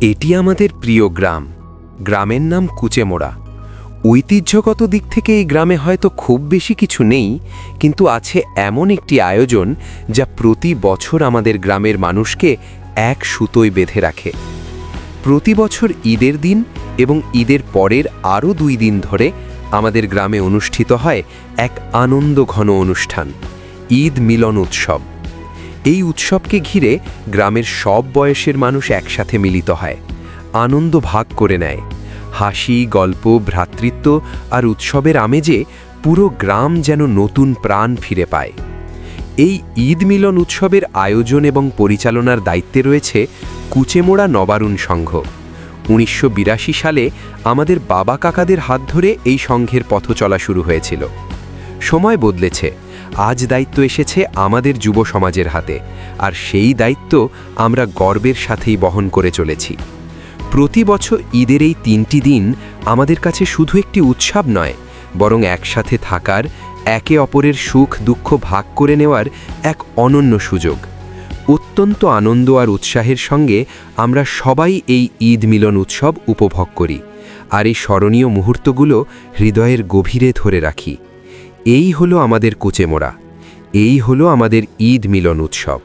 এটি আমাদের প্রিয় গ্রাম। গ্রামের নাম কুচেমোড়া। ঐতিহ্যগত দিক থেকে এই গ্রামে হয়তো খুব বেশি কিছু নেই, কিন্তু আছে এমন একটি আয়োজন যা প্রতি বছর আমাদের গ্রামের মানুষকে এক সুতোয় বেঁধে রাখে। প্রতি বছর ঈদের দিন এবং ঈদের পরের আরও দুই দিন ধরে আমাদের গ্রামে অনুষ্ঠিত হয় এক আনন্দ ঘন অনুষ্ঠান, ঈদ মিলন উৎসব। এই উৎসবকে ঘিরে গ্রামের সব বয়সের মানুষ একসাথে মিলিত হয়, আনন্দ ভাগ করে নেয়। হাসি, গল্প, ভ্রাতৃত্ব আর উৎসবের আমেজে পুরো গ্রাম যেন নতুন প্রাণ ফিরে পায়। এই ঈদ মিলন উৎসবের আয়োজন এবং পরিচালনার দায়িত্বে রয়েছে কুচেমোড়া নবারুণ সংঘ। উনিশশো বিরাশি সালে আমাদের বাবা কাকাদের হাত ধরে এই সংঘের পথ চলা শুরু হয়েছিল। সময় বদলেছে। আজ দায়িত্ব এসেছে আমাদের যুব সমাজের হাতে, আর সেই দায়িত্ব আমরা গর্বের সাথেই বহন করে চলেছি। প্রতি বছর ঈদের এই তিনটি দিন আমাদের কাছে শুধু একটি উৎসব নয়, বরং একসাথে থাকার, একে অপরের সুখ দুঃখ ভাগ করে নেওয়ার এক অনন্য সুযোগ। অত্যন্ত আনন্দ আর উৎসাহের সঙ্গে আমরা সবাই এই ঈদ মিলন উৎসব উপভোগ করি, আর এই স্মরণীয় মুহূর্তগুলো হৃদয়ের গভীরে ধরে রাখি। এই হলো আমাদের কুচেমোড়া। এই হলো আমাদের ঈদ মিলন উৎসব।